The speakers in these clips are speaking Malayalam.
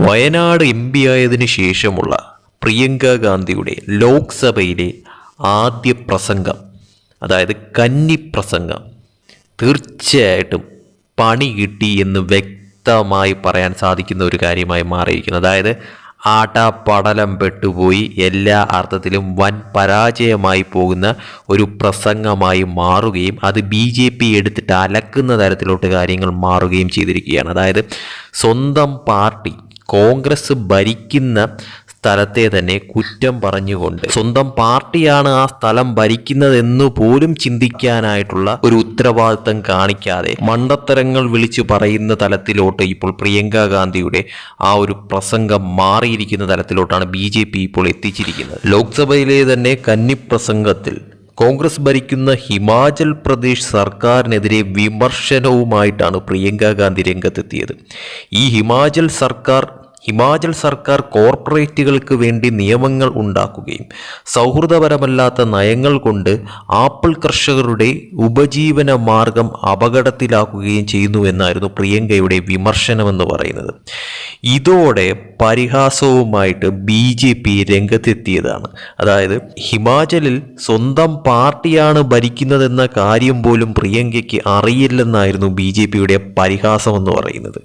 വയനാട് എം പി ആയതിനു ശേഷമുള്ള പ്രിയങ്ക ഗാന്ധിയുടെ ലോക്സഭയിലെ ആദ്യ പ്രസംഗം അതായത് കന്നി പ്രസംഗം തീർച്ചയായിട്ടും പണി കിട്ടി എന്ന് വ്യക്തമായി പറയാൻ സാധിക്കുന്ന ഒരു കാര്യമായി മാറിയിരിക്കുന്നു. അതായത് ആട്ട പടലം പെട്ടുപോയി എല്ലാ അർത്ഥത്തിലും വൻ പരാജയമായി പോകുന്ന ഒരു പ്രസംഗമായി മാറുകയും അത് ബി ജെ പി എടുത്തിട്ട് അലക്കുന്ന തരത്തിലോട്ട് കാര്യങ്ങൾ മാറുകയും ചെയ്തിരിക്കുകയാണ്. അതായത് സ്വന്തം പാർട്ടി കോൺഗ്രസ് ഭരിക്കുന്ന സ്ഥലത്തെ തന്നെ കുറ്റം പറഞ്ഞുകൊണ്ട് സ്വന്തം പാർട്ടിയാണ് ആ സ്ഥലം ഭരിക്കുന്നതെന്ന് പോലും ചിന്തിക്കാനായിട്ടുള്ള ഒരു ഉത്തരവാദിത്തം കാണിക്കാതെ മണ്ടത്തരങ്ങൾ വിളിച്ചു പറയുന്ന തലത്തിലോട്ട് ഇപ്പോൾ പ്രിയങ്ക ഗാന്ധിയുടെ ആ ഒരു പ്രസംഗം മാറിയിരിക്കുന്ന തലത്തിലോട്ടാണ് ബി ഇപ്പോൾ എത്തിച്ചിരിക്കുന്നത്. ലോക്സഭയിലെ തന്നെ കന്നി പ്രസംഗത്തിൽ കോൺഗ്രസ് ഭരിക്കുന്ന ഹിമാചൽ പ്രദേശ് സർക്കാരിനെതിരെ വിമർശനവുമായിട്ടാണ് പ്രിയങ്ക ഗാന്ധി രംഗത്തെത്തിയത്. ഈ ഹിമാചൽ സർക്കാർ ഹിമാചൽ സർക്കാർ കോർപ്പറേറ്റുകൾക്ക് വേണ്ടി നിയമങ്ങൾ ഉണ്ടാക്കുകയും സൗഹൃദപരമല്ലാത്ത നയങ്ങൾ കൊണ്ട് ആപ്പിൾ കർഷകരുടെ ഉപജീവന മാർഗം അപകടത്തിലാക്കുകയും ചെയ്യുന്നു എന്നായിരുന്നു പ്രിയങ്കയുടെ വിമർശനമെന്ന് പറയുന്നത്. ഇതോടെ പരിഹാസവുമായിട്ട് ബി ജെ പി രംഗത്തെത്തിയതാണ്. അതായത് ഹിമാചലിൽ സ്വന്തം പാർട്ടിയാണ് ഭരിക്കുന്നതെന്ന കാര്യം പോലും പ്രിയങ്കയ്ക്ക് അറിയില്ലെന്നായിരുന്നു ബി ജെ പിയുടെ പരിഹാസമെന്ന് പറയുന്നത്.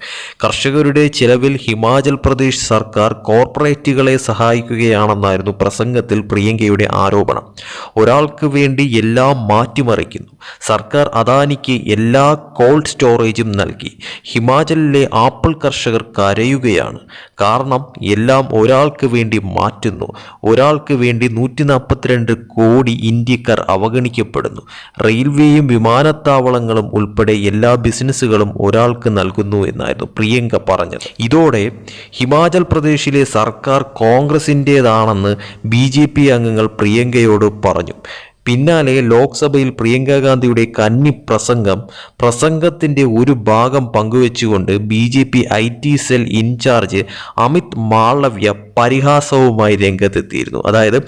കർഷകരുടെ ചിലവിൽ ഹിമാചൽ പ്രദേശ് സർക്കാർ കോർപ്പറേറ്റുകളെ സഹായിക്കുകയാണെന്നായിരുന്നു പ്രസംഗത്തിൽ പ്രിയങ്കയുടെ ആരോപണം. ഒരാൾക്ക് വേണ്ടി എല്ലാം മാറ്റിമറിക്കുന്നു. സർക്കാർ അദാനിക്ക് എല്ലാ കോൾഡ് സ്റ്റോറേജും നൽകി. ഹിമാചലിലെ ആപ്പിൾ കർഷകർ കരയുകയാണ് കാരണം എല്ലാം ഒരാൾക്ക് വേണ്ടി മാറ്റുന്നു. ഒരാൾക്ക് വേണ്ടി നൂറ്റി നാൽപ്പത്തിരണ്ട് കോടി ഇന്ത്യക്കാർ അവഗണിക്കപ്പെടുന്നു. റെയിൽവേയും വിമാനത്താവളങ്ങളും ഉൾപ്പെടെ എല്ലാ ബിസിനസ്സുകളും ഒരാൾക്ക് നൽകുന്നു എന്നായിരുന്നു പ്രിയങ്ക പറഞ്ഞത്. ഇതോടെ ഹിമാചൽ പ്രദേശിലെ സർക്കാർ കോൺഗ്രസിന്റേതാണെന്ന് ബി ജെ പി അംഗങ്ങൾ പ്രിയങ്കയോട് പറഞ്ഞു. പിന്നാലെ ലോക്സഭയിൽ പ്രിയങ്ക ഗാന്ധിയുടെ കന്നി പ്രസംഗം പ്രസംഗത്തിന്റെ ഒരു ഭാഗം പങ്കുവെച്ചുകൊണ്ട് B J P I T cell incharge Amit Malviya പരിഹാസവുമായി രംഗത്തെത്തിയിരുന്നു. അതായത്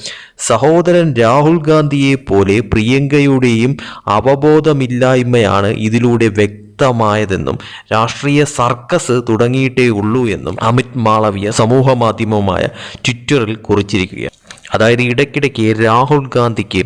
സഹോദരൻ രാഹുൽ ഗാന്ധിയെ പോലെ പ്രിയങ്കയുടെയും അവബോധമില്ലായ്മയാണ് ഇതിലൂടെ വ്യക്തി വ്യക്തമായതെന്നും രാഷ്ട്രീയ സർക്കസ് തുടങ്ങിയിട്ടേ ഉള്ളൂ എന്നും അമിത് മാളവ്യ സമൂഹ മാധ്യമവുമായ ട്വിറ്ററിൽ കുറിച്ചിരിക്കുകയാണ്. അതായത് ഇടയ്ക്കിടയ്ക്ക് രാഹുൽ ഗാന്ധിക്ക്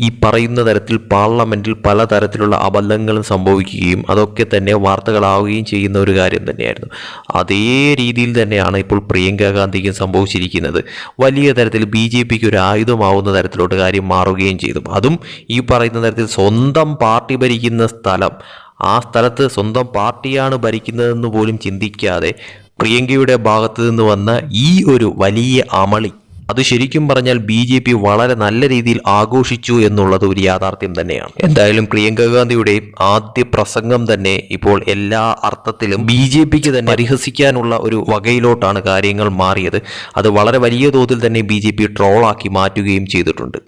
ഈ പറയുന്ന തരത്തിൽ പാർലമെന്റിൽ പലതരത്തിലുള്ള അബദ്ധങ്ങളും സംഭവിക്കുകയും അതൊക്കെ തന്നെ വാർത്തകളാവുകയും ചെയ്യുന്ന ഒരു കാര്യം തന്നെയായിരുന്നു. അതേ രീതിയിൽ തന്നെയാണ് ഇപ്പോൾ പ്രിയങ്ക ഗാന്ധിക്കും സംഭവിച്ചിരിക്കുന്നത്. വലിയ തരത്തിൽ ബി ജെ പിക്ക് ഒരു ആയുധമാവുന്ന തരത്തിലോട്ട് കാര്യം മാറുകയും ചെയ്തു. അതും ഈ പറയുന്ന തരത്തിൽ സ്വന്തം പാർട്ടി ഭരിക്കുന്ന സ്ഥലം. ആ സ്ഥലത്ത് സ്വന്തം പാർട്ടിയാണ് ഭരിക്കുന്നതെന്ന് പോലും ചിന്തിക്കാതെ പ്രിയങ്കയുടെ ഭാഗത്തു നിന്ന് വന്ന ഈ ഒരു വലിയ അമളി അത് ശരിക്കും പറഞ്ഞാൽ ബി ജെ പി വളരെ നല്ല രീതിയിൽ ആഘോഷിച്ചു എന്നുള്ളത് ഒരു യാഥാർത്ഥ്യം തന്നെയാണ്. എന്തായാലും പ്രിയങ്ക ഗാന്ധിയുടെ ആദ്യ പ്രസംഗം തന്നെ ഇപ്പോൾ എല്ലാ അർത്ഥത്തിലും ബി ജെ പിക്ക് തന്നെ പരിഹസിക്കാനുള്ള ഒരു വകയിലോട്ടാണ് കാര്യങ്ങൾ മാറിയത്. അത് വളരെ വലിയ തോതിൽ തന്നെ ബി ജെ പി ട്രോളാക്കി മാറ്റുകയും ചെയ്തിട്ടുണ്ട്.